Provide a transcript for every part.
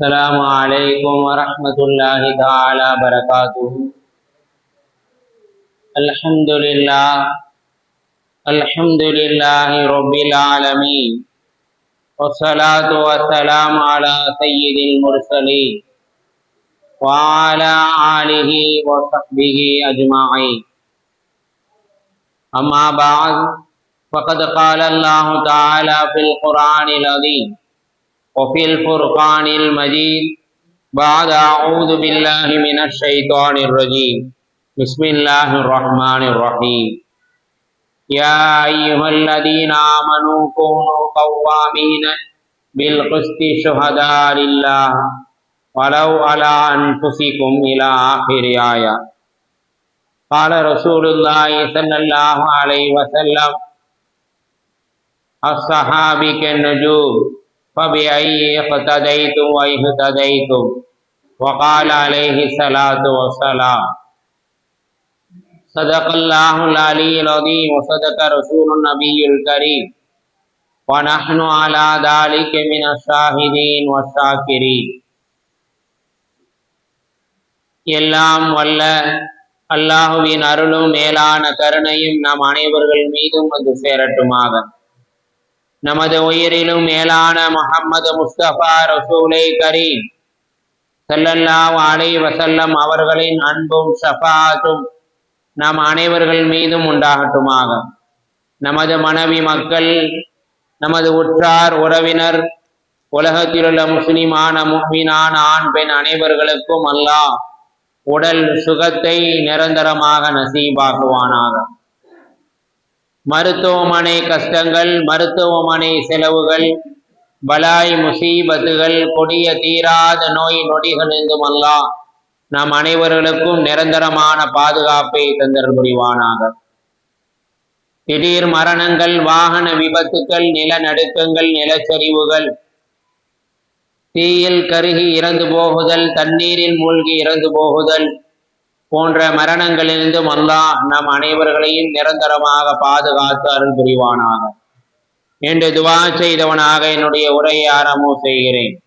السلام علیکم ورحمۃ اللہ تعالی وبرکاتہ الحمد للہ الحمد للہ رب العالمین والصلاة والسلام على سید المرسلین وعلى آلہ وصحبہ اجمعین اما بعد، فقد قال اللہ تعالی فی القرآن العظیم وفي الفرقان المجيد. بعد أعوذ بالله من الشيطان الرجيم. بسم الله الرحمن الرحيم. يا أيها الذين آمنوا كونوا قوامين بالقسط شهداء لله. ولو على أنفسكم إلى آخر آية. قال رسول الله صلى الله عليه وسلم الصحابي كالنجوم. فبأي اقتديتم واهتديتم وقال عليه الصلاة والسلام صدق الله العلي العظيم وصدق رسول النبي الكريم ونحن على ذلك من الشاهدين والشاكرين எல்லாம் வல்ல அல்லாஹுவின் அருளும் மேலான கருணையும் நம் அனைவர்கள் மீதும் வந்து சேரட்டுமாக நமது உயிரிலும் மேலான முகம்மது முஸ்தபா ரசூலை கரீம். ஸல்லல்லாஹு அலை வசல்லம் அவர்களின் அன்பும் ஷஃபாத்தும் நம் அனைவர்கள் மீதும் உண்டாகட்டுமாக. நமது மனைவி மக்கள் நமது உற்றார் உறவினர் உலகத்திலுள்ள முஸ்லிமான முஹ்மினான ஆண் பெண் அனைவர்களுக்கும் அல்லாஹ் உடல் சுகத்தை நிரந்தரமாக நசீபாக்குவானாக. மருத்துவமனை கஷ்டங்கள் மருத்துவமனை செலவுகள் பலாய் முசீபத்துகள் கொடிய தீராத நோய் நொடிகளிருந்தும் அல்லாஹ் நம் அனைவர்களுக்கும் நிரந்தரமான பாதுகாப்பை தந்தர் புரிவானாக திடீர் மரணங்கள் வாகன விபத்துக்கள் நிலநடுக்கங்கள் நிலச்சரிவுகள் தீயில் கருகி இறந்து போகுதல் தண்ணீரில் மூழ்கி இறந்து போகுதல் போன்ற மரணங்களிலிருந்தும் அல்லாஹ் நம் அனைவர்களையும் நிரந்தரமாக பாதுகாத்து அருள் புரிவானாக. என்று துவா செய்தவனாக என்னுடைய உரையை ஆரம்பம் செய்கிறேன்.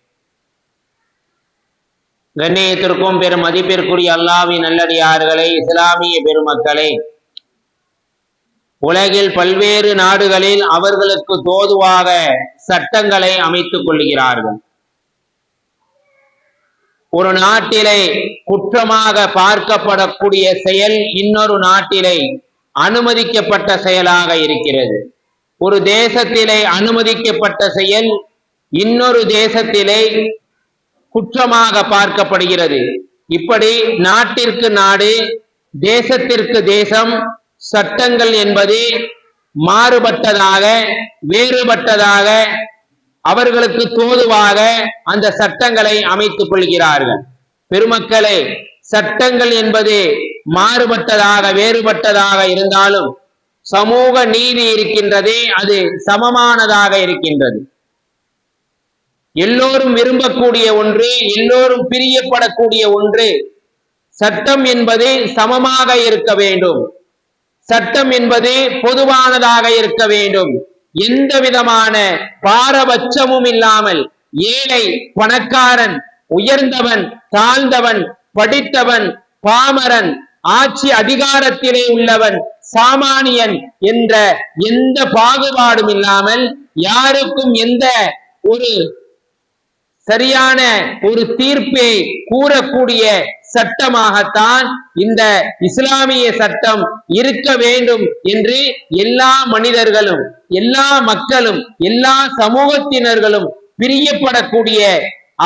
கண்ணியத்திற்கும் பெரும் மதிப்பிற்குரிய அல்லாவின் நல்லடியார்களை இஸ்லாமிய பெருமக்களை உலகில் பல்வேறு நாடுகளில் அவர்களுக்கு தோதுவாக சட்டங்களை அமைத்துக் கொள்கிறார்கள். ஒரு நாட்டிலே குற்றமாக பார்க்கப்படக்கூடிய செயல் இன்னொரு நாட்டிலே அனுமதிக்கப்பட்ட செயலாக இருக்கிறது. ஒரு தேசத்திலே அனுமதிக்கப்பட்ட செயல் இன்னொரு தேசத்திலே குற்றமாக பார்க்கப்படுகிறது. இப்படி நாட்டிற்கு நாடு தேசத்திற்கு தேசம் சட்டங்கள் என்பது மாறுபட்டதாக வேறுபட்டதாக அவர்களுக்கு தோதுவாக அந்த சட்டங்களை அமைத்துக் கொள்கிறார்கள். பெருமக்களே சட்டங்கள் என்பது மாறுபட்டதாக வேறுபட்டதாக இருந்தாலும் சமூக நீதி இருக்கின்றதே அது சமமானதாக இருக்கின்றது. எல்லோரும் விரும்பக்கூடிய ஒன்று எல்லோரும் பிரியப்படக்கூடிய ஒன்று சட்டம் என்பது சமமாக இருக்க வேண்டும். சட்டம் என்பது பொதுவானதாக இருக்க வேண்டும். எந்த விதமான பாரபட்சமும் இல்லாமல் ஏழை பணக்காரன் உயர்ந்தவன் தாழ்ந்தவன் படித்தவன் பாமரன் ஆட்சி அதிகாரத்திலே உள்ளவன் சாமானியன் என்ற எந்த பாகுபாடும் இல்லாமல் யாருக்கும் எந்த ஒரு சரியான ஒரு தீர்ப்பை கூறக்கூடிய சட்டமாகத்தான் இந்த இஸ்லாமிய சட்டம் இருக்க வேண்டும் என்று எல்லா மனிதர்களும் எல்லா மக்களும் எல்லா சமூகத்தினர்களும் பிரியப்படக்கூடிய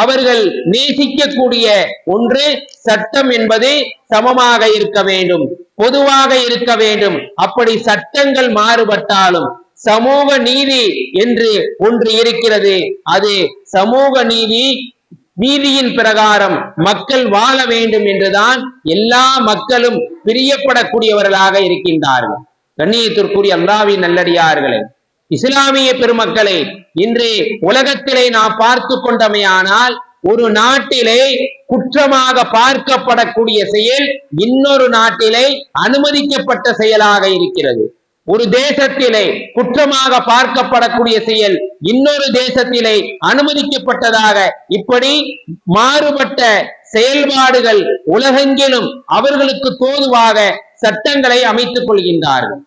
அவர்கள் நேசிக்கக்கூடிய ஒன்று சட்டம் என்பது சமமாக இருக்க வேண்டும் பொதுவாக இருக்க வேண்டும். அப்படி சட்டங்கள் மாறுபட்டாலும் சமூக நீதி என்று ஒன்று இருக்கிறது. அது சமூக நீதி நீதியின் பிரகாரம் மக்கள் வாழ வேண்டும் என்றுதான் எல்லா மக்களும் பிரியப்படக்கூடியவர்களாக இருக்கின்றார்கள். கண்ணியத்திற்குரிய அல்லாவின் நல்லடியார்களே இஸ்லாமிய பெருமக்களை இன்று உலகத்திலே நாம் பார்த்து கொண்டமையானால் ஒரு நாட்டிலே குற்றமாக பார்க்கப்படக்கூடிய செயல் இன்னொரு நாட்டிலே அனுமதிக்கப்பட்ட செயலாக இருக்கிறது. ஒரு தேசத்திலே குற்றமாக பார்க்கப்படக்கூடிய செயல் இன்னொரு தேசத்திலே அனுமதிக்கப்பட்டதாக இப்படி மாறுபட்ட செயல்பாடுகள் உலகெங்கிலும் அவர்களுக்கு தோதுவாக சட்டங்களை அமைத்துக் கொள்கின்றார்கள்.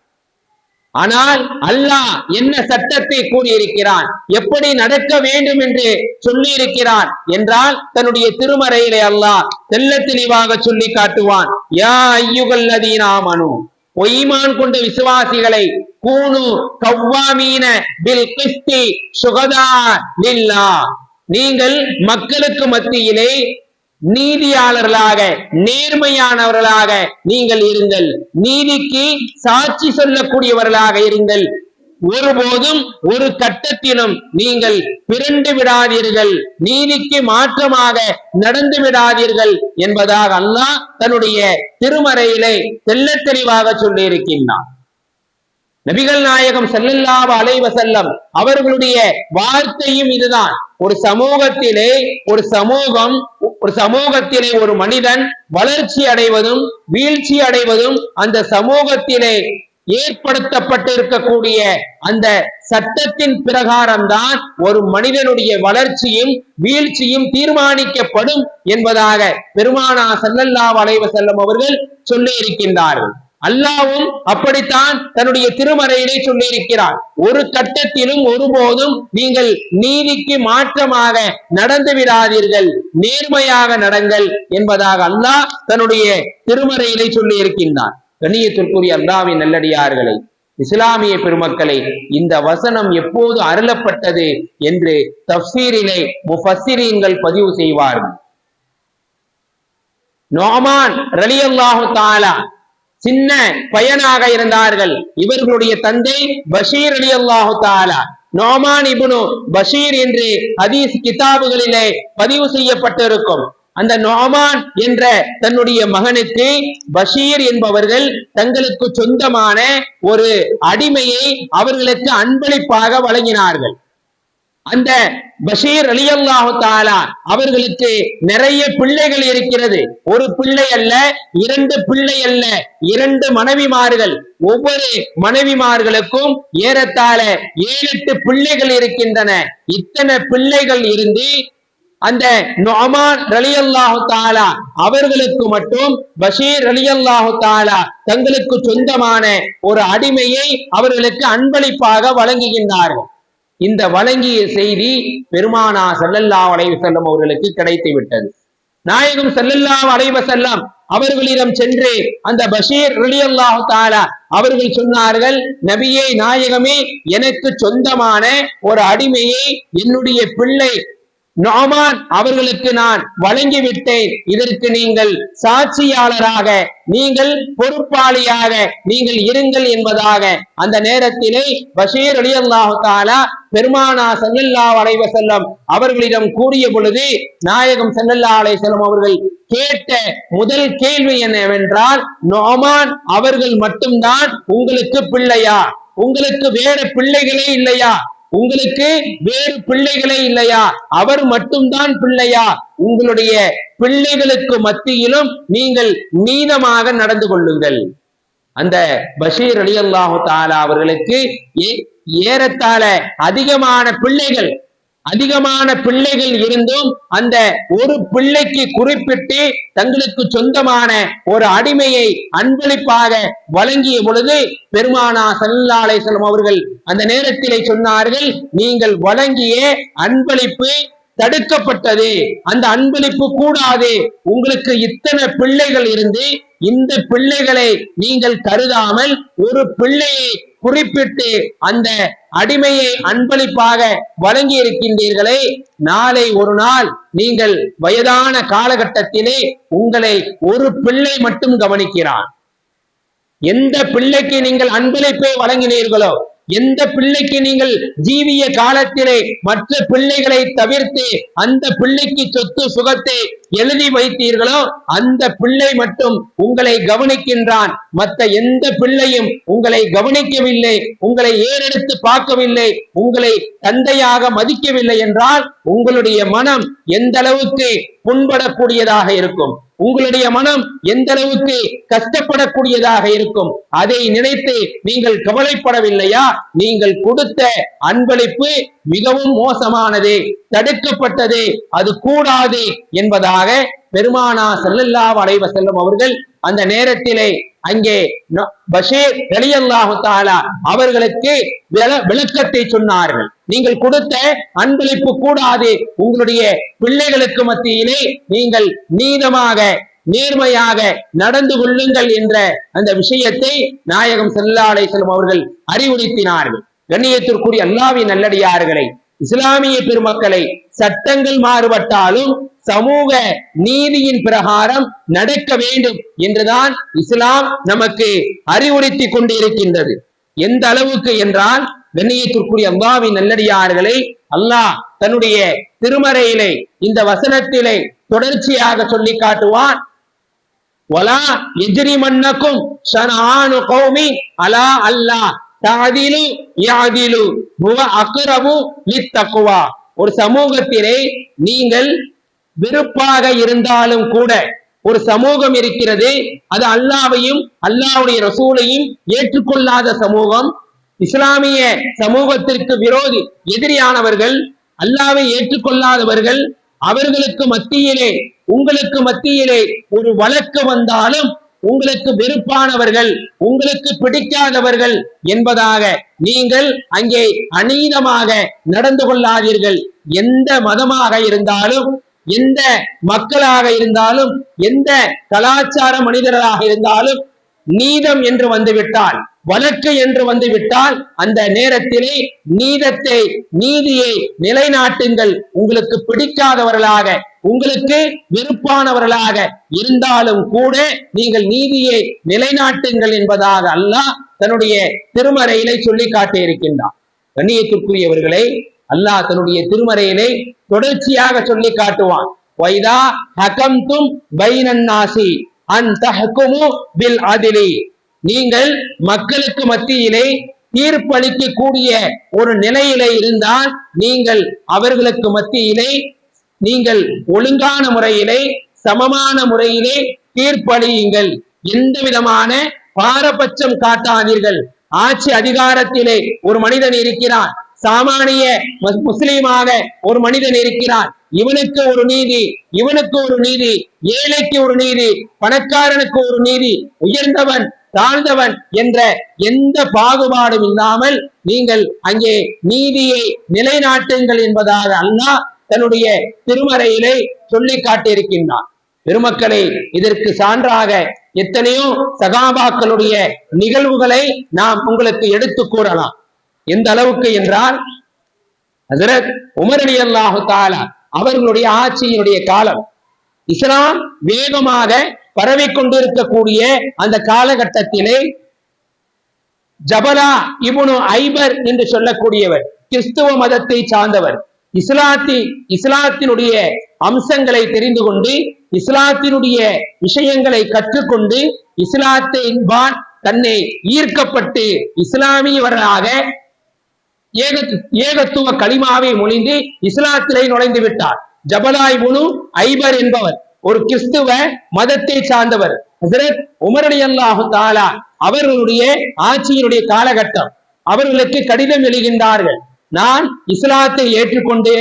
ஆனால் அல்லாஹ் என்ன சட்டத்தை கூறியிருக்கிறான்? எப்படி நடக்க வேண்டும் என்று சொல்லியிருக்கிறான் என்றால் தன்னுடைய திருமறையிலே அல்லாஹ் தெல்ல தெளிவாக சொல்லி காட்டுவான். யா ஐயுகல் நதீனாமனு பொய்மான் கொண்ட விசுவாசிகளை கூணு கவ்வாமீன பில் கிஸ்தி சுகதா லில்லா. நீங்கள் மக்களுக்கு மத்தியிலே நீதியாளர்களாக நேர்மையானவர்களாக நீங்கள் இருங்கள். நீதிக்கு சாட்சி சொல்லக்கூடியவர்களாக இருங்கள். ஒருபோதும் ஒரு கட்டத்திலும் நீங்கள் பிறண்டு விடாதீர்கள் நீதிக்கு மாற்றமாக நடந்து விடாதீர்கள் என்பதாக அல்லாஹ் தன்னுடைய திருமறையிலே தெல்ல தெளிவாக சொல்லி இருக்கின்றான் நபிகள் நாயகம் செல்லல்லாவ அலைவ செல்லம் அவர்களுடைய வார்த்தையும் இதுதான். ஒரு சமூகத்திலே ஒரு சமூகம் ஒரு சமூகத்திலே ஒரு மனிதன் வளர்ச்சி அடைவதும் வீழ்ச்சி அடைவதும் அந்த சமூகத்திலே ஏற்படுத்தப்பட்டிருக்கக்கூடிய அந்த சட்டத்தின் பிரகாரம்தான் ஒரு மனிதனுடைய வளர்ச்சியும் வீழ்ச்சியும் தீர்மானிக்கப்படும் என்பதாக பெருமானா சல்லல்லா வளைவ செல்லம் அவர்கள் சொல்லி இருக்கின்றார்கள் அல்லாவும் அப்படித்தான் தன்னுடைய திருமறையிலே சொல்லியிருக்கிறார். ஒரு கட்டத்திலும் ஒருபோதும் நீங்கள் நீதிக்கு மாற்றமாக நடந்து விடாதீர்கள். நேர்மையாக நடங்கள் என்பதாக அல்லாஹ் தன்னுடைய திருமறையிலே சொல்லி இருக்கின்றார் கண்ணியத்திற்குரிய அல்லாவின் நல்லடியார்களை இஸ்லாமிய பெருமக்களை இந்த வசனம் எப்போது அருளப்பட்டது என்று தப்சீரிலே முஃபஸ்ஸிரீன்கள் பதிவு செய்வார்கள். நோமான் ரலியல்லாஹு தாலா சின்ன பையனாக இருந்தார்கள். இவர்களுடைய தந்தை பஷீர் அலி அல்லாஹு தாலா நோமான் இபுனு பஷீர் என்று ஹதீஸ் கிதாபுகளிலே பதிவு செய்யப்பட்டிருக்கும். அந்த நோமான் என்ற தன்னுடைய மகனுக்கு பஷீர் என்பவர்கள் தங்களுக்கு சொந்தமான ஒரு அடிமையை அவர்களுக்கு அன்பளிப்பாக வழங்கினார்கள். அந்த பஷீர் அலியல்லாஹு தாலா அவர்களுக்கு நிறைய பிள்ளைகள் இருக்கிறது. ஒரு பிள்ளை அல்ல இரண்டு பிள்ளை அல்ல இரண்டு மனைவிமார்கள். ஒவ்வொரு மனைவிமார்களுக்கும் ஏறத்தாழ ஏழு எட்டு பிள்ளைகள் இருக்கின்றன. இத்தனை பிள்ளைகள் இருந்து அந்த நொமான் தாலா அவர்களுக்கு மட்டும் பஷீர் ரலியல்லாஹு தாலா தங்களுக்கு சொந்தமான ஒரு அடிமையை அவர்களுக்கு அன்பளிப்பாக வழங்குகின்றார்கள். இந்த வழங்கிய செய்தி பெருமானா ஸல்லல்லாஹு அலைஹி வஸல்லம் அவர்களுக்கு கிடைத்து விட்டது. நாயகம் ஸல்லல்லாஹு அலைஹி அவர்களிடம் சென்று அந்த பஷீர் ரலியல்லாஹு தாலா அவர்கள் சொன்னார்கள் நபியை நாயகமே எனக்கு சொந்தமான ஒரு அடிமையை என்னுடைய பிள்ளை நோமான் அவர்களுக்கு நான் வழங்கிவிட்டேன். இதற்கு நீங்கள் சாட்சியாளராக நீங்கள் பொறுப்பாளியாக நீங்கள் இருங்கள் என்பதாக அந்த நேரத்திலே பஷீர் அலி அல்லாஹாலா பெருமானா சல்லல்லா அலைவ செல்லம் அவர்களிடம் கூறிய பொழுது நாயகம் சல்லல்லா அலை செல்லம் அவர்கள் கேட்ட முதல் கேள்வி என்னவென்றால் நோமான் அவர்கள் மட்டும்தான் உங்களுக்கு பிள்ளையா? உங்களுக்கு வேற பிள்ளைகளே இல்லையா? உங்களுக்கு வேறு பிள்ளைகளே இல்லையா? அவர் மட்டும்தான் பிள்ளையா? உங்களுடைய பிள்ளைகளுக்கு மத்தியிலும் நீங்கள் நீதமாக நடந்து கொள்ளுங்கள். அந்த பஷீர் அலி அல்லாஹு தாலா அவர்களுக்கு ஏ- ஏறத்தாழ அதிகமான பிள்ளைகள் அதிகமான பிள்ளைகள் இருந்தும் அந்த ஒரு பிள்ளைக்கு குறிப்பிட்டு தங்களுக்கு சொந்தமான ஒரு அடிமையை அன்பளிப்பாக வழங்கிய பொழுது பெருமானா சல்லாலை அலைஹி அவர்கள் அந்த நேரத்திலே சொன்னார்கள் நீங்கள் வழங்கிய அன்பளிப்பு தடுக்கப்பட்டது. அந்த அன்பளிப்பு கூடாது. உங்களுக்கு இத்தனை பிள்ளைகள் இருந்து இந்த பிள்ளைகளை நீங்கள் கருதாமல் ஒரு பிள்ளையை குறிப்பிட்டு அந்த அடிமையை அன்பளிப்பாக வழங்கி இருக்கின்றீர்களே நாளை ஒரு நாள் நீங்கள் வயதான காலகட்டத்திலே உங்களை ஒரு பிள்ளை மட்டும் கவனிக்கிறான் எந்த பிள்ளைக்கு நீங்கள் அன்பளிப்பை வழங்கினீர்களோ எந்த பிள்ளைக்கு நீங்கள் ஜீவிய காலத்திலே மற்ற பிள்ளைகளை தவிர்த்து அந்த பிள்ளைக்கு சொத்து சுகத்தை எழுதி வைத்தீர்களோ அந்த பிள்ளை மட்டும் உங்களை கவனிக்கின்றான். மற்ற எந்த பிள்ளையும் உங்களை கவனிக்கவில்லை உங்களை ஏறெடுத்து பார்க்கவில்லை உங்களை தந்தையாக மதிக்கவில்லை என்றால் உங்களுடைய மனம் எந்த அளவுக்கு புண்படக்கூடியதாக இருக்கும்? உங்களுடைய மனம் எந்த அளவுக்கு கஷ்டப்படக்கூடியதாக இருக்கும்? அதை நினைத்து நீங்கள் கவலைப்படவில்லையா? நீங்கள் கொடுத்த அன்பளிப்பு மிகவும் மோசமானது தடுக்கப்பட்டது அது கூடாது என்பதாக பெருமானா செல்லல்லா வளைவ செல்லும் அவர்கள் அந்த நேரத்திலே அங்கே பஷீர் ரலியல்லாஹு அவர்களுக்கு விளக்கத்தை சொன்னார்கள். நீங்கள் கொடுத்த அன்பளிப்பு கூடாது உங்களுடைய பிள்ளைகளுக்கு மத்தியிலே நீங்கள் நீதமாக நேர்மையாக நடந்து கொள்ளுங்கள் என்ற அந்த விஷயத்தை நாயகம் ஸல்லல்லாஹு செல்லும் அவர்கள் அறிவுறுத்தினார்கள். கண்ணியத்திற்குரிய அல்லாவி நல்லடியார்களை இஸ்லாமிய பெருமக்களை சட்டங்கள் மாறுபட்டாலும் சமூக நீதியின் பிரகாரம் நடக்க வேண்டும் என்றுதான் இஸ்லாம் நமக்கு அறிவுறுத்தி கொண்டிருக்கின்றது. எந்த அளவுக்கு என்றால் கண்ணியத்திற்குரிய அல்லாவின் நல்லடியார்களை அல்லாஹ் தன்னுடைய திருமறையிலே இந்த வசனத்திலே தொடர்ச்சியாக சொல்லி காட்டுவான். வலா எஜ்ரிமன்னக்கும் மன்னக்கும் அலா அல்லாஹ். தஅதிலு யஅதிலு ஹுவ அக்ரபு ஒரு சமூகத்திலே நீங்கள் வெறுப்பாக இருந்தாலும் கூட ஒரு சமூகம் இருக்கிறது. அது அல்லாவையும் அல்லாஹ்வுடைய ரசூலையும் ஏற்றுக்கொள்ளாத சமூகம். இஸ்லாமிய சமூகத்திற்கு விரோதி எதிரியானவர்கள் அல்லாவை ஏற்றுக்கொள்ளாதவர்கள் அவர்களுக்கு மத்தியிலே உங்களுக்கு மத்தியிலே ஒரு வழக்கு வந்தாலும் உங்களுக்கு வெறுப்பானவர்கள் உங்களுக்கு பிடிக்காதவர்கள் என்பதாக நீங்கள் அங்கே அநீதமாக நடந்து கொள்ளாதீர்கள். எந்த மதமாக இருந்தாலும் எந்த மக்களாக இருந்தாலும் எந்த கலாச்சார மனிதர்களாக இருந்தாலும் நீதம் என்று வந்துவிட்டால் வழக்கு என்று வந்துவிட்டால் அந்த நேரத்திலே நீதத்தை நீதியை நிலைநாட்டுங்கள். உங்களுக்கு பிடிக்காதவர்களாக உங்களுக்கு வெறுப்பானவர்களாக இருந்தாலும் கூட நீங்கள் நீதியை நிலைநாட்டுங்கள் என்பதாக அல்லாஹ் தன்னுடைய திருமறையிலே சொல்லி காட்டியிருக்கின்றார் கண்ணியத்திற்குரியவர்களை அல்லாஹ் தன்னுடைய திருமறையிலே தொடர்ச்சியாக சொல்லி காட்டுவான். வைதா ஹகம்தும் பைனன் நாசி பில் அதிலி. நீங்கள் மக்களுக்கு மத்தியிலே தீர்ப்பளிக்க கூடிய ஒரு நிலையிலே இருந்தால் நீங்கள் அவர்களுக்கு மத்தியிலே நீங்கள் ஒழுங்கான முறையிலே சமமான முறையிலே தீர்ப்பளியுங்கள். எந்த விதமான பாரபட்சம் காட்டாதீர்கள். ஆட்சி அதிகாரத்திலே ஒரு மனிதன் இருக்கிறான். சாமானிய முஸ்லீமாக ஒரு மனிதன் இருக்கிறான். இவனுக்கு ஒரு நீதி இவனுக்கு ஒரு நீதி ஏழைக்கு ஒரு நீதி பணக்காரனுக்கு ஒரு நீதி உயர்ந்தவன் தாழ்ந்தவன் என்ற எந்த பாகுபாடும் இல்லாமல் நீங்கள் அங்கே நீதியை நிலைநாட்டுங்கள் என்பதாக அல்லாஹ் தன்னுடைய திருமறையிலே சொல்லி காட்டியிருக்கின்றான். பெருமக்களே இதற்கு சான்றாக எத்தனையோ சகாபாக்களுடைய நிகழ்வுகளை நாம் உங்களுக்கு எடுத்து கூறலாம். எந்த அளவுக்கு என்றால் ஹசரத் உமர் அல்லாஹு தாலா அவர்களுடைய ஆட்சியினுடைய காலம் இஸ்லாம் வேகமாக பரவிக் கொண்டிருக்கக்கூடிய அந்த காலகட்டத்திலே ஜபலா இப்னு ஐபர் என்று சொல்லக்கூடியவர் கிறிஸ்துவ மதத்தை சார்ந்தவர். இஸ்லாத்தி இஸ்லாத்தினுடைய அம்சங்களை தெரிந்து கொண்டு இஸ்லாத்தினுடைய விஷயங்களை கற்றுக்கொண்டு இஸ்லாத்தின்பால் தன்னை ஈர்க்கப்பட்டு இஸ்லாமியவர்களாக ஏக ஏகத்துவ களிமாவை மொழிந்து இஸ்லாத்திலே நுழைந்து விட்டார். ஜபலாய் முனு ஐபர் என்பவர் ஒரு கிறிஸ்துவ மதத்தை சார்ந்தவர். ஹசரத் உமர் அல்லாஹு தாலா அவர்களுடைய ஆட்சியினுடைய காலகட்டம். அவர்களுக்கு கடிதம் எழுகின்றார்கள் நான் இஸ்லாத்தை ஏற்றுக்கொண்டு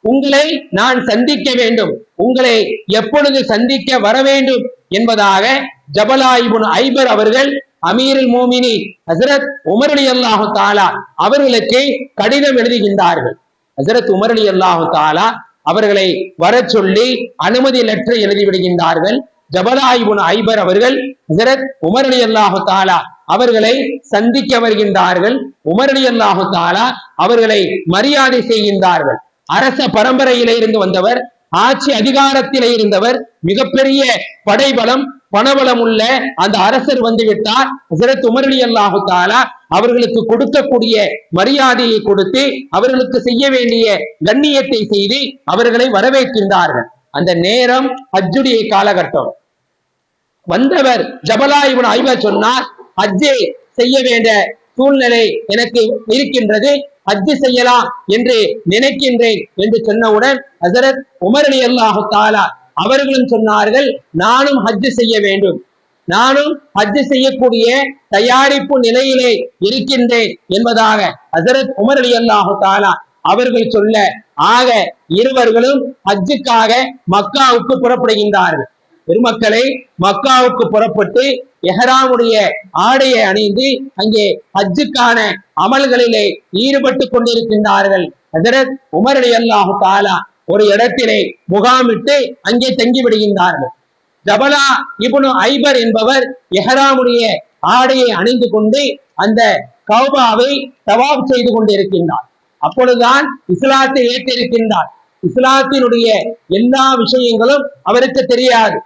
உங்களை நான் சந்திக்க வேண்டும். உங்களை எப்பொழுது சந்திக்க வர வேண்டும் என்பதாக ஜபலாயிபுன் ஐபர் அவர்கள் அமீரில் மோமினி ஹசரத் உமர் அல்லாஹு தாலா அவர்களுக்கு கடிதம் எழுதுகின்றார்கள். ஹசரத் உமர் அல்லாஹு தாலா அவர்களை வர சொல்லி அனுமதி லெட்டர் எழுதி விடுகின்றார்கள் ஐபர் அவர்கள் ஹசரத் உமர் அல்லாஹு தாலா அவர்களை சந்திக்க வருகின்றார்கள். உமர் அல்லாஹு தாலா அவர்களை மரியாதை செய்கின்றார்கள். அரச பரம்பரையிலிருந்து வந்தவர் ஆட்சி அதிகாரத்திலே இருந்தவர் மிகப்பெரிய படைபலம் பணபலம் உள்ள அந்த அரசர் வந்துவிட்டார். ஹசரத் உமர் அல்லாஹு தாலா அவர்களுக்கு கொடுக்கக்கூடிய மரியாதையை கொடுத்து அவர்களுக்கு செய்ய வேண்டிய கண்ணியத்தை செய்து அவர்களை வரவேற்கின்றார்கள். அந்த நேரம் அஜுடைய காலகட்டம். வந்தவர் ஜபலா இவன் ஐவ சொன்னார் ஹஜ்ஜை செய்ய வேண்டிய சூழ்நிலை எனக்கு இருக்கின்றது. அஜ்ஜு செய்யலாம் என்று நினைக்கின்றேன் என்று சொன்னவுடன் ஹசரத் உமர் அலி அல்லாஹு தாலா அவர்களும் சொன்னார்கள் நானும் ஹஜ்ஜு செய்ய வேண்டும். நானும் ஹஜ்ஜு செய்யக்கூடிய தயாரிப்பு நிலையிலே இருக்கின்றேன் என்பதாக ஹசரத் உமர் அலி அல்லாஹு தாலா அவர்கள் சொல்ல ஆக இருவர்களும் ஹஜ்ஜுக்காக மக்காவுக்கு புறப்படுகின்றார்கள். பெருமக்களை மக்காவுக்கு புறப்பட்டு எஹராமுடைய ஆடையை அணிந்து அங்கே ஹஜ்ஜுக்கான அமல்களிலே ஈடுபட்டு கொண்டிருக்கின்றார்கள். ஹசரத் உமர் அலி அல்லாஹு தாலா ஒரு இடத்திலே முகாமிட்டு அங்கே தங்கி விடுகின்றார்கள். ஜபலா இபுனு ஐபர் என்பவர் எஹராமுடைய ஆடையை அணிந்து கொண்டு அந்த கௌபாவை தவாப் செய்து கொண்டிருக்கின்றார். அப்பொழுதுதான் இஸ்லாத்தை ஏற்றிருக்கின்றார். இஸ்லாத்தினுடைய எல்லா விஷயங்களும் அவருக்கு தெரியாது.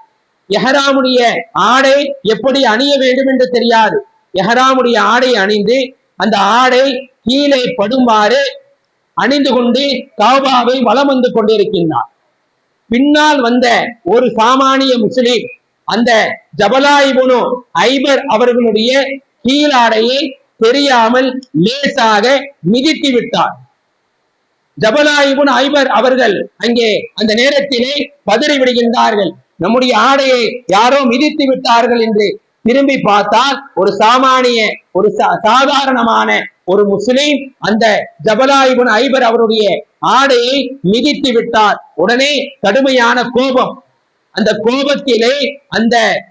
எஹராமுடைய ஆடை எப்படி அணிய வேண்டும் என்று தெரியாது. எஹராமுடைய ஆடை அணிந்து அந்த ஆடை கீழே படுமாறு அணிந்து கொண்டு கௌபாவை வலம் வந்து கொண்டிருக்கின்றார். பின்னால் வந்த ஒரு சாமானிய முஸ்லிம் அந்த ஜபலாயிபுனு ஐபர் அவர்களுடைய கீழாடையை தெரியாமல் லேசாக மிதித்து விட்டார். ஜபலாயிபுன் ஐபர் அவர்கள் அங்கே அந்த நேரத்திலே பதறி விடுகின்றார்கள். நம்முடைய ஆடையை யாரோ மிதித்து விட்டார்கள் என்று திரும்பி பார்த்தால் ஒரு சாமானிய ஒரு சா- சாதாரணமான ஒரு முஸ்லிம் அந்த ஜபலாயிபுன் ஐபர் அவருடைய ஆடையை மிதித்து விட்டார். உடனே கடுமையான கோபம். அந்த கோபத்திலே அந்த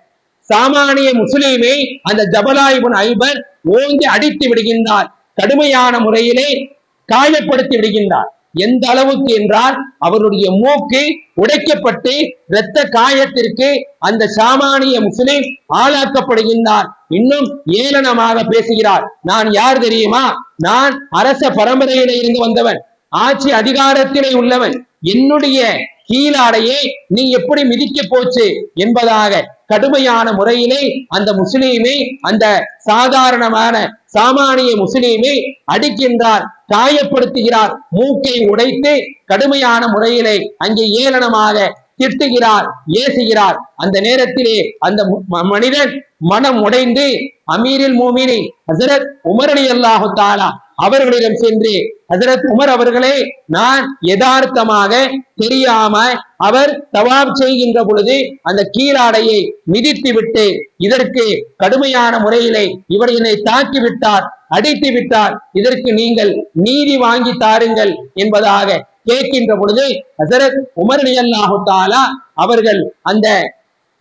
சாமானிய முஸ்லீமை அந்த ஜபலாயிபுன் ஐபர் ஓங்கி அடித்து விடுகின்றார். கடுமையான முறையிலே காயப்படுத்தி விடுகின்றார். எந்த அளவுக்கு என்றால் அவருடைய மூக்கு உடைக்கப்பட்டு இரத்த காயத்திற்கு அந்த சாமானிய முஸ்லிம் ஆளாக்கப்படுகின்றார். இன்னும் ஏளனமாக பேசுகிறார். நான் யார் தெரியுமா? நான் அரச பரம்பரையில இருந்து வந்தவன். ஆட்சி அதிகாரத்திலே உள்ளவன். என்னுடைய கீழாடையே நீ எப்படி மிதிக்க போச்சு என்பதாக கடுமையான முறையிலே அந்த முஸ்லீமை அந்த சாதாரணமான சாமானிய முஸ்லீமை அடிக்கின்றார் காயப்படுத்துகிறார் மூக்கை உடைத்து கடுமையான முறையிலே அங்கே ஏளனமாக திட்டுகிறார் ஏசுகிறார். அந்த நேரத்திலே அந்த ம- மனிதன் மனம் உடைந்து அமீரில் மூமினி ஹசரத் உமர் அல்லாஹு தாலா அவர்களிடம் சென்று ஹசரத் உமர் அவர்களே நான் யதார்த்தமாக தெரியாம அவர் தவாப் செய்கின்ற பொழுது அந்த கீழாடையை மிதித்து விட்டு இதற்கு கடுமையான முறையிலே இவர் என்னை தாக்கி விட்டார் அடித்து விட்டார். இதற்கு நீங்கள் நீதி வாங்கி தாருங்கள் என்பதாக கேட்கின்ற பொழுது ஹசரத் உமர் அல்லாஹு தாலா அவர்கள் அந்த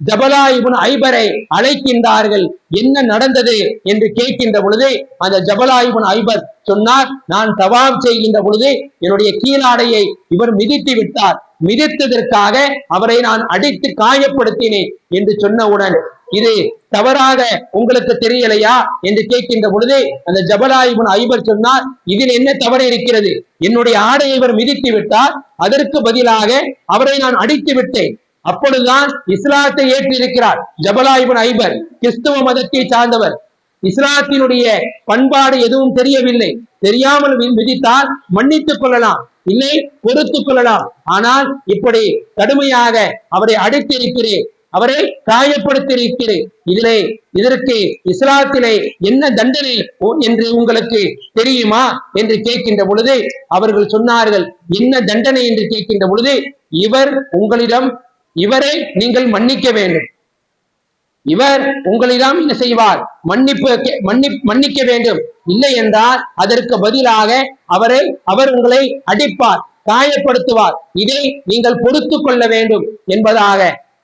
ஜபலா இபுன் ஐபரை அழைக்கின்றார்கள். என்ன நடந்தது என்று கேட்கின்ற பொழுது அந்த ஜபலா இபுன் ஐபர் சொன்னார் நான் தவாப் செய்கின்ற பொழுது என்னுடைய கீழாடையை இவர் மிதித்து விட்டார். மிதித்ததற்காக அவரை நான் அடித்து காயப்படுத்தினேன் என்று சொன்னவுடன் இது தவறாக உங்களுக்கு தெரியலையா என்று கேட்கின்ற பொழுது அந்த ஜபலாயிபுன் ஐபர் சொன்னார் இதில் என்ன தவறு இருக்கிறது? என்னுடைய ஆடையை இவர் மிதித்து விட்டார் அதற்கு பதிலாக அவரை நான் அடித்து விட்டேன். அப்பொழுதுதான் இஸ்லாத்தை ஏற்றிருக்கிறார் ஜபலாயிபுன் ஐபர் கிறிஸ்துவ மதத்தை சார்ந்தவர். இஸ்லாத்தினுடைய பண்பாடு எதுவும் தெரியவில்லை. தெரியாமல் விதித்தால் மன்னித்துக் கொள்ளலாம் இல்லை பொறுத்துக் கொள்ளலாம். ஆனால் இப்படி கடுமையாக அவரை அடித்திருக்கிறேன் அவரை காயப்படுத்தியிருக்கிறேன். இதிலே இதற்கு இஸ்லாத்திலே என்ன தண்டனை என்று உங்களுக்கு தெரியுமா என்று கேட்கின்ற பொழுது அவர்கள் சொன்னார்கள் என்ன தண்டனை? என்று கேட்கின்ற பொழுது இவர் உங்களிடம் இவரை நீங்கள் மன்னிக்க வேண்டும். இவர் உங்களிடம் என்ன செய்வார்? மன்னிப்பு மன்னி மன்னிக்க வேண்டும். இல்லை என்றால் அதற்கு பதிலாக அவரை அவர் உங்களை அடிப்பார் காயப்படுத்துவார். இதை நீங்கள் பொறுத்து கொள்ள வேண்டும் என்பதாக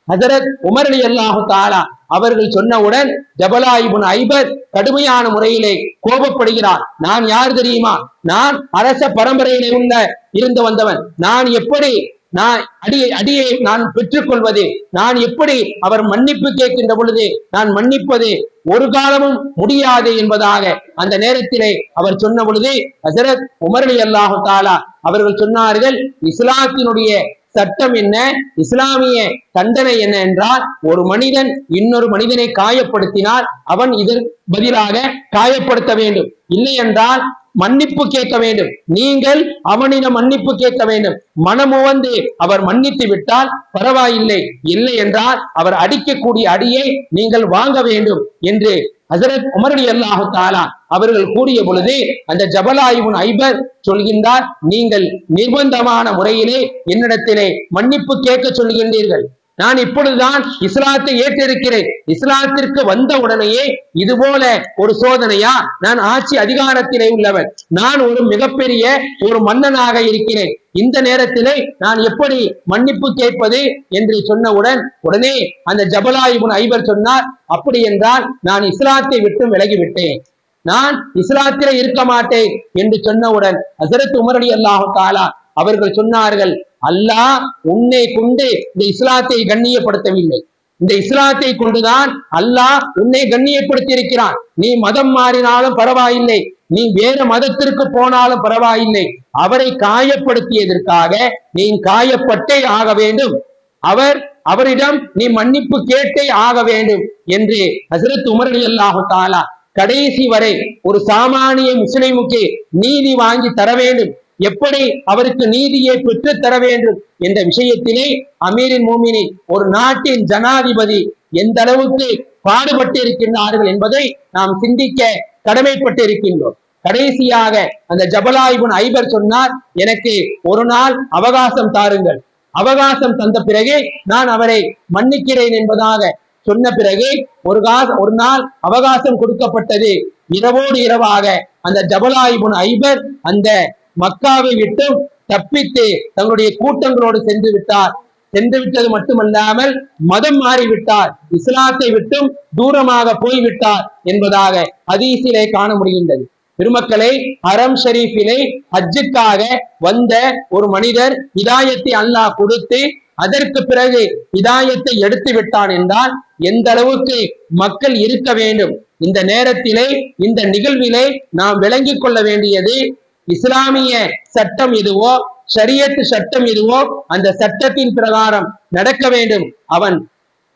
ஹசரத் உமர் அலி அல்லாஹு தாலா அவர்கள் சொன்னவுடன் ஜபலாயிபுன் ஐபர் கடுமையான முறையிலே கோபப்படுகிறார். நான் யார் தெரியுமா? நான் அரச பரம்பரையிலே உள்ள இருந்து வந்தவன். நான் எப்படி நான் அடியை அடியை நான் பெற்றுக்கொள்வது? நான் எப்படி அவர் மன்னிப்பு கேட்கின்ற பொழுது நான் மன்னிப்பது? ஒரு காலமும் முடியாது என்பதாக அந்த நேரத்திலே அவர் சொன்ன பொழுது ஹசரத் உமர் அலி அல்லாஹு தாலா அவர்கள் சொன்னார்கள் இஸ்லாத்தினுடைய சட்டம் என்ன? இஸ்லாமிய தண்டனை என்ன என்றால் ஒரு மனிதன் இன்னொரு மனிதனை காயப்படுத்தினால் அவன் இதற்கு பதிலாக காயப்படுத்த வேண்டும். இல்லை என்றால் மன்னிப்பு கேட்க வேண்டும். நீங்கள் அவனிடம் மன்னிப்பு கேட்க வேண்டும். மனமுவந்து அவர் மன்னித்து விட்டால் பரவாயில்லை. இல்லை என்றால் அவர் அடிக்கக்கூடிய அடியை நீங்கள் வாங்க வேண்டும் என்று ஹசரத் உமரடி அல்லாஹு தாலா அவர்கள் கூறிய பொழுது அந்த ஜபலாயுன் ஐபர் சொல்கின்றார் நீங்கள் நிர்பந்தமான முறையிலே என்னிடத்திலே மன்னிப்பு கேட்க சொல்கின்றீர்கள். நான் இப்பொழுதுதான் இஸ்லாத்தை ஏற்றிருக்கிறேன். இஸ்லாத்திற்கு வந்த உடனேயே இது போல ஒரு சோதனையா? நான் ஆட்சி அதிகாரத்திலே உள்ளவன். நான் ஒரு மிகப்பெரிய ஒரு மன்னனாக இருக்கிறேன். இந்த நேரத்திலே நான் எப்படி மன்னிப்பு கேட்பது என்று சொன்னவுடன் உடனே அந்த ஜபலாயிபுன் ஐவர் சொன்னார் அப்படி என்றால் நான் இஸ்லாத்தை விட்டு விலகிவிட்டேன். நான் இஸ்லாத்திலே இருக்க மாட்டேன் என்று சொன்னவுடன் ஹசரத் உமரடி அல்லாஹு தாலா அவர்கள் சொன்னார்கள் அல்லாஹ் உன்னை கொண்டு இந்த இஸ்லாத்தை கண்ணியப்படுத்தவில்லை. இந்த இஸ்லாத்தை கொண்டுதான் அல்லாஹ் உன்னை கண்ணியப்படுத்தி இருக்கிறான் நீ மதம் மாறினாலும் பரவாயில்லை. நீ வேற மதத்திற்கு போனாலும் பரவாயில்லை. அவரை காயப்படுத்தியதற்காக நீ காயப்பட்டே ஆக வேண்டும். அவர் அவரிடம் நீ மன்னிப்பு கேட்டே ஆக வேண்டும். என்று ஹசரத் உமர் அல்லாஹு தாலா கடைசி வரை ஒரு சாமானிய முஸ்லிமுக்கு நீதி வாங்கி தர வேண்டும். எப்படி அவருக்கு நீதியை பெற்று தர வேண்டும் என்ற விஷயத்திலே அமீரின் மூமினி ஒரு நாட்டின் ஜனாதிபதி எந்த அளவுக்கு பாடுபட்டு இருக்கின்றார்கள் என்பதை நாம் சிந்திக்க கடமைப்பட்டு இருக்கின்றோம் கடைசியாக அந்த ஜபலாயிபுன் ஐபர் சொன்னார் எனக்கு ஒரு நாள் அவகாசம் தாருங்கள். அவகாசம் தந்த பிறகு நான் அவரை மன்னிக்கிறேன் என்பதாக சொன்ன பிறகு ஒரு காச ஒரு நாள் அவகாசம் கொடுக்கப்பட்டது. இரவோடு இரவாக அந்த ஜபலாயிபுன் ஐபர் அந்த மக்காவை விட்டு தப்பித்து தங்களுடைய கூட்டங்களோடு சென்று விட்டார். சென்று விட்டது மட்டுமல்லாமல் மதம் மாறிவிட்டார். இஸ்லாத்தை விட்டும் தூரமாக போய்விட்டார் என்பதாக ஹதீஸிலே காண முடிகின்றது. பெருமக்களை அரம் ஷரீஃபிலே ஹஜ்ஜுக்காக வந்த ஒரு மனிதர் இதாயத்தை அல்லாஹ் கொடுத்து அதற்கு பிறகு இதாயத்தை எடுத்து விட்டான் என்றால் எந்த அளவுக்கு மக்கள் இருக்க வேண்டும்? இந்த நேரத்திலே இந்த நிகழ்விலே நாம் விளங்கிக் கொள்ள வேண்டியது இஸ்லாமிய சட்டம் எதுவோ ஷரியத்து சட்டம் எதுவோ அந்த சட்டத்தின் பிரகாரம் நடக்க வேண்டும். அவன்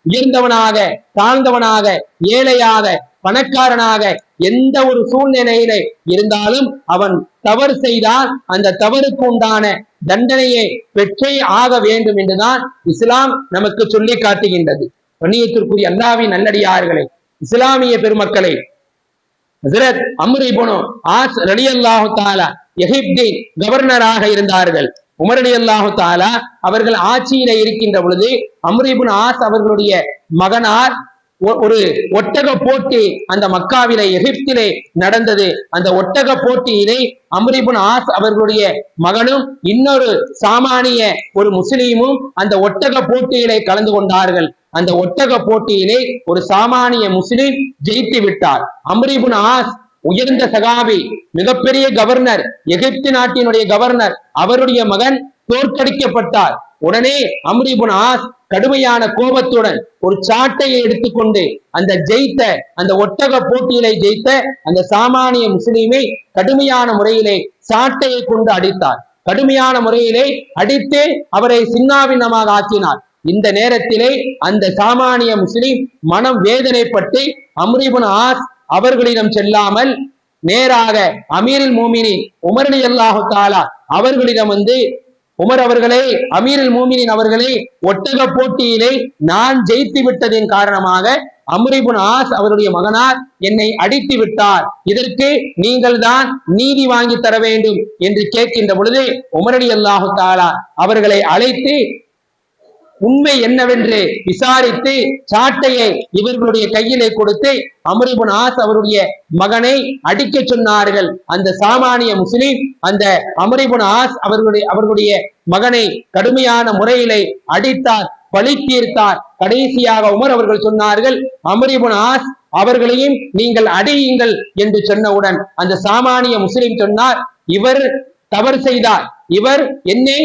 உயர்ந்தவனாக தாழ்ந்தவனாக ஏழையாக பணக்காரனாக எந்த ஒரு சூழ்நிலையிலே இருந்தாலும் அவன் தவறு செய்தால் அந்த தவறுக்கு உண்டான தண்டனையை பெற்றே ஆக வேண்டும் என்றுதான் இஸ்லாம் நமக்கு சொல்லி காட்டுகின்றது. கண்ணியத்திற்குரிய அல்லாவின் நல்லடியார்களை இஸ்லாமிய பெருமக்களை ஹசரத் அம்ரு இப்னு ஆஸ் ரலியல்லாஹு தாலா எகிப்தின் கவர்னராக இருந்தார்கள். உமர் ரலியல்லாஹு தாலா அவர்கள் ஆட்சியில இருக்கின்ற பொழுது அம்ரிபுன் ஆஸ் அவர்களுடைய மகனார் ஒரு ஒட்டக போட்டி அந்த மக்காவிலே எகிப்திலே நடந்தது. அந்த ஒட்டக போட்டியிலே அம்ரிபுன் ஆஸ் அவர்களுடைய மகனும் இன்னொரு சாமானிய ஒரு முஸ்லீமும் அந்த ஒட்டக போட்டியிலே கலந்து கொண்டார்கள். அந்த ஒட்டக போட்டியிலே ஒரு சாமானிய முஸ்லீம் ஜெயித்து விட்டார். அம்ரிபுன் ஆஸ் உயர்ந்த சகாபி மிகப்பெரிய கவர்னர் எகிப்து நாட்டினுடைய கவர்னர் அவருடைய மகன் தோற்கடிக்கப்பட்டார். உடனே அம்ரிபுன் ஆஸ் கடுமையான கோபத்துடன் ஒரு சாட்டையை எடுத்துக்கொண்டு அந்த ஜெயித்த அந்த ஒட்டக போட்டியிலே ஜெயித்த அந்த சாமானிய முஸ்லீமை கடுமையான முறையிலே சாட்டையை கொண்டு அடித்தார். கடுமையான முறையிலே அடித்து அவரை சின்னாபின்னமாக ஆக்கினார். இந்த நேரத்திலே அந்த சாமானிய முஸ்லிம் மனம் வேதனைப்பட்டு அம்ரிபுன் ஆஸ் அவர்களிடம் செல்லாமல் நேராக அமீரில் மோமினி உமரணி அல்லாஹு தாலா அவர்களிடம் வந்து உமர் அவர்களே அமீரில் மூமினின் அவர்களே ஒட்டக போட்டியிலே நான் ஜெயித்து விட்டதின் காரணமாக அம்ரிபுன் ஆஸ் அவருடைய மகனார் என்னை அடித்து விட்டார். இதற்கு நீங்கள் தான் நீதி வாங்கி தர வேண்டும் என்று கேட்கின்ற பொழுது உமரடி அல்லாஹு தாலா அவர்களை அழைத்து உண்மை என்னவென்று விசாரித்து சாட்டையை இவர்களுடைய கையிலே கொடுத்து அமரிபுன் ஆஸ் அவருடைய மகனை அடிக்க சொன்னார்கள். அந்த சாமானிய முஸ்லிம் அந்த அமரிபுன் ஆஸ் அவர்களுடைய அவர்களுடைய மகனை கடுமையான முறையிலே அடித்தார் பழி தீர்த்தார். கடைசியாக உமர் அவர்கள் சொன்னார்கள் அமரிபுன் ஆஸ் அவர்களையும் நீங்கள் அடியுங்கள் என்று சொன்னவுடன் அந்த சாமானிய முஸ்லிம் சொன்னார் இவர் தவறு செய்தார். இவர் என்னை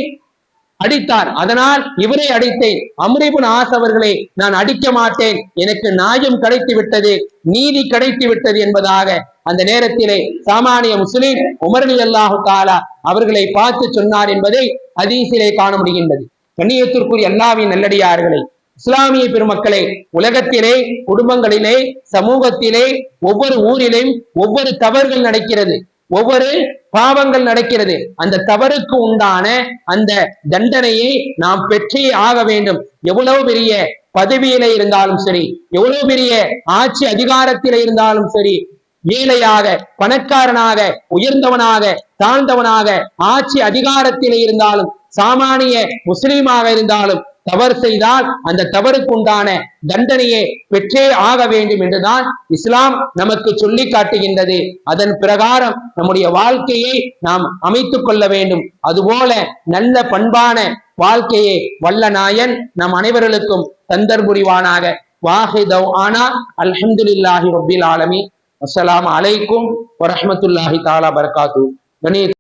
அடித்தார். அதனால் இவரை அடித்தேன் அம்ரிபுன் ஆஸ் அவர்களை நான் அடிக்க மாட்டேன். எனக்கு நியாயம் கிடைத்து விட்டது நீதி கிடைத்து விட்டது என்பதாக அந்த நேரத்திலே சாமானிய முஸ்லிம் உமரணி அல்லாஹு தாலா அவர்களை பார்த்து சொன்னார் என்பதை அதீசிலே காண முடிகின்றது. கண்ணியத்திற்குரிய அல்லாவின் நல்லடியார்களை இஸ்லாமிய பெருமக்களே உலகத்திலே குடும்பங்களிலே சமூகத்திலே ஒவ்வொரு ஊரிலும் ஒவ்வொரு தவறுகள் நடக்கிறது. ஒவ்வொரு பாவங்கள் நடக்கிறது. அந்த தவறுக்கு உண்டான அந்த தண்டனையை நாம் பெற்றே ஆக வேண்டும். எவ்வளவு பெரிய பதவியில இருந்தாலும் சரி எவ்வளவு பெரிய ஆட்சி அதிகாரத்தில இருந்தாலும் சரி ஏழையாக பணக்காரனாக உயர்ந்தவனாக தாழ்ந்தவனாக ஆட்சி அதிகாரத்திலே இருந்தாலும் சாமானிய முஸ்லீமாக இருந்தாலும் தவறு செய்தால் அந்த தவறுக்குண்டான தண்டனையை பெற்றே ஆக வேண்டும் என்றுதான் இஸ்லாம் நமக்கு சொல்லி காட்டுகின்றது. அதன் பிரகாரம் நம்முடைய வாழ்க்கையை நாம் அமைத்துக் கொள்ள வேண்டும். அதுபோல நல்ல பண்பான வாழ்க்கையை வல்ல நாயன் நம் அனைவர்களுக்கும் தந்தர்புரிவானாக. வாஹிதவ் ஆனா அல்ஹம்துலில்லாஹி ரபில் ஆலமி அஸ்லாம் அலைக்கும் வரஹ்மத்துல்லாஹி தாலா பரகாத்து கணேஷ்